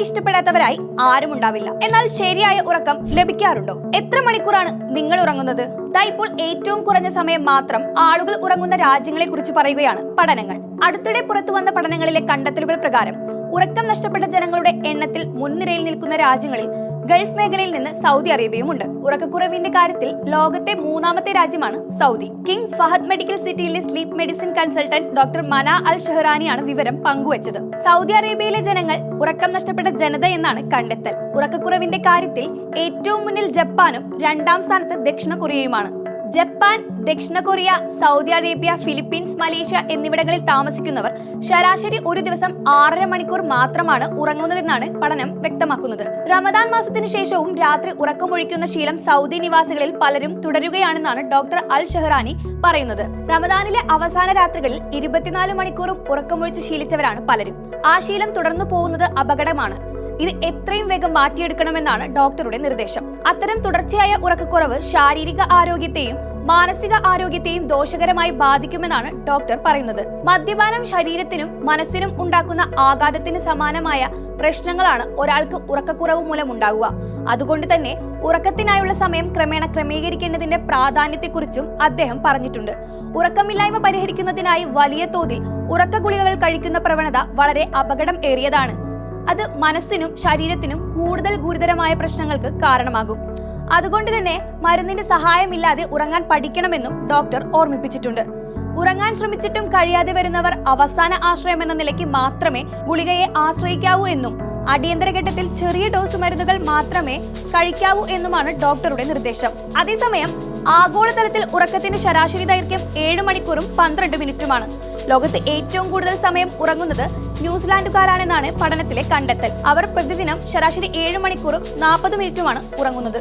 ഇഷ്ടപ്പെടാത്തവരായി ആരും ഉണ്ടാവില്ല. എന്നാൽ ശരിയായ ഉറക്കം ലഭിക്കാറുണ്ടോ? എത്ര മണിക്കൂറാണ് നിങ്ങൾ ഉറങ്ങുന്നത്? ദാ ഇപ്പോൾ ഏറ്റവും കുറഞ്ഞ സമയം മാത്രം ആളുകൾ ഉറങ്ങുന്ന രാജ്യങ്ങളെ കുറിച്ച് പറയുകയാണ് പഠനങ്ങൾ. അടുത്തിടെ പുറത്തു വന്ന പഠനങ്ങളിലെ കണ്ടെത്തലുകൾ പ്രകാരം ഉറക്കം നഷ്ടപ്പെട്ട ജനങ്ങളുടെ എണ്ണത്തിൽ മുൻനിരയിൽ നിൽക്കുന്ന രാജ്യങ്ങളിൽ ഗൾഫ് മേഖലയിൽ നിന്ന് സൗദി അറേബ്യയുമുണ്ട്. ഉറക്കക്കുറവിന്റെ കാര്യത്തിൽ ലോകത്തെ മൂന്നാമത്തെ രാജ്യമാണ് സൗദി. കിങ് ഫഹദ് മെഡിക്കൽ സിറ്റിയിലെ sleep medicine consultant doctor Mana al ഷെഹറാനിയാണ് വിവരം പങ്കുവച്ചത്. സൗദി അറേബ്യയിലെ ജനങ്ങൾ ഉറക്കം നഷ്ടപ്പെട്ട ജനത എന്നാണ് കണ്ടെത്തൽ. ഉറക്കക്കുറവിന്റെ കാര്യത്തിൽ ഏറ്റവും മുന്നിൽ ജപ്പാനും രണ്ടാം സ്ഥാനത്ത് ദക്ഷിണ കൊറിയയുമാണ്. ജപ്പാൻ ദക്ഷിണ Korea Saudi Arabia Philippines Malaysia എന്നിവിടങ്ങളിൽ താമസിക്കുന്നവർ ശരാശരി ഒരു ദിവസം ആറര മണിക്കൂർ മാത്രമാണ് ഉറങ്ങുന്നതെന്നാണ് പഠനം വ്യക്തമാക്കുന്നത്. റമദാൻ മാസത്തിന് ശേഷവും രാത്രി ഉറക്കമൊഴിക്കുന്ന ശീലം സൗദി നിവാസികളിൽ പലരും തുടരുകയാണെന്നാണ് ഡോക്ടർ അൽ ഷെഹ്റാനി പറയുന്നത്. റമദാനിലെ അവസാന രാത്രികളിൽ ഇരുപത്തിനാല് മണിക്കൂറും ഉറക്കമൊഴിച്ച് ശീലിച്ചവരാണ് പലരും. ആ ശീലം തുടർന്നു പോകുന്നത് അപകടമാണ്. ഇത് എത്രയും വേഗം മാറ്റിയെടുക്കണമെന്നാണ് ഡോക്ടറുടെ നിർദ്ദേശം. അത്തരം തുടർച്ചയായ ഉറക്കക്കുറവ് ശാരീരിക ആരോഗ്യത്തെയും മാനസിക ആരോഗ്യത്തെയും ദോഷകരമായി ബാധിക്കുമെന്നാണ് ഡോക്ടർ പറയുന്നത്. മദ്യപാനം ശരീരത്തിനും മനസ്സിനും ഉണ്ടാക്കുന്ന ആഘാതത്തിന് സമാനമായ പ്രശ്നങ്ങളാണ് ഒരാൾക്ക് ഉറക്കക്കുറവ് മൂലം ഉണ്ടാകുക അതുകൊണ്ട് തന്നെ ഉറക്കത്തിനായുള്ള സമയം ക്രമേണ ക്രമീകരിക്കേണ്ടതിന്റെ പ്രാധാന്യത്തെക്കുറിച്ചും അദ്ദേഹം പറഞ്ഞിട്ടുണ്ട്. ഉറക്കമില്ലായ്മ പരിഹരിക്കുന്നതിനായി വലിയ തോതിൽ ഉറക്ക ഗുളികകൾ കഴിക്കുന്ന പ്രവണത വളരെ അപകടം ഏറിയതാണ്. അത് മനസ്സിനും ശരീരത്തിനും കൂടുതൽ ഗുരുതരമായ പ്രശ്നങ്ങൾക്ക് കാരണമാകും. അതുകൊണ്ട് തന്നെ മരുന്നിന്റെ സഹായമില്ലാതെ ഉറങ്ങാൻ പഠിക്കണമെന്നും ഡോക്ടർ ഓർമ്മിപ്പിച്ചിട്ടുണ്ട്. ഉറങ്ങാൻ ശ്രമിച്ചിട്ടും കഴിയാതെ വരുന്നവർ അവസാന ആശ്രയം എന്ന നിലയ്ക്ക് മാത്രമേ ഗുളികയെ ആശ്രയിക്കാവൂ എന്നും അടിയന്തര ഘട്ടത്തിൽ ചെറിയ ഡോസ് മരുന്നുകൾ മാത്രമേ കഴിക്കാവൂ എന്നുമാണ് ഡോക്ടറുടെ നിർദ്ദേശം. അതേസമയം ആഗോളതലത്തിൽ ഉറക്കത്തിന്റെ ശരാശരി ദൈർഘ്യം ഏഴ് മണിക്കൂറും പന്ത്രണ്ട് മിനിറ്റുമാണ്. ലോകത്ത് ഏറ്റവും കൂടുതൽ സമയം ഉറങ്ങുന്നത് ന്യൂസിലാൻഡുകാരാണെന്നാണ് പഠനത്തിലെ കണ്ടെത്തൽ. അവർ പ്രതിദിനം ശരാശരി ഏഴ് മണിക്കൂറും നാൽപ്പത് മിനിറ്റുമാണ് ഉറങ്ങുന്നത്.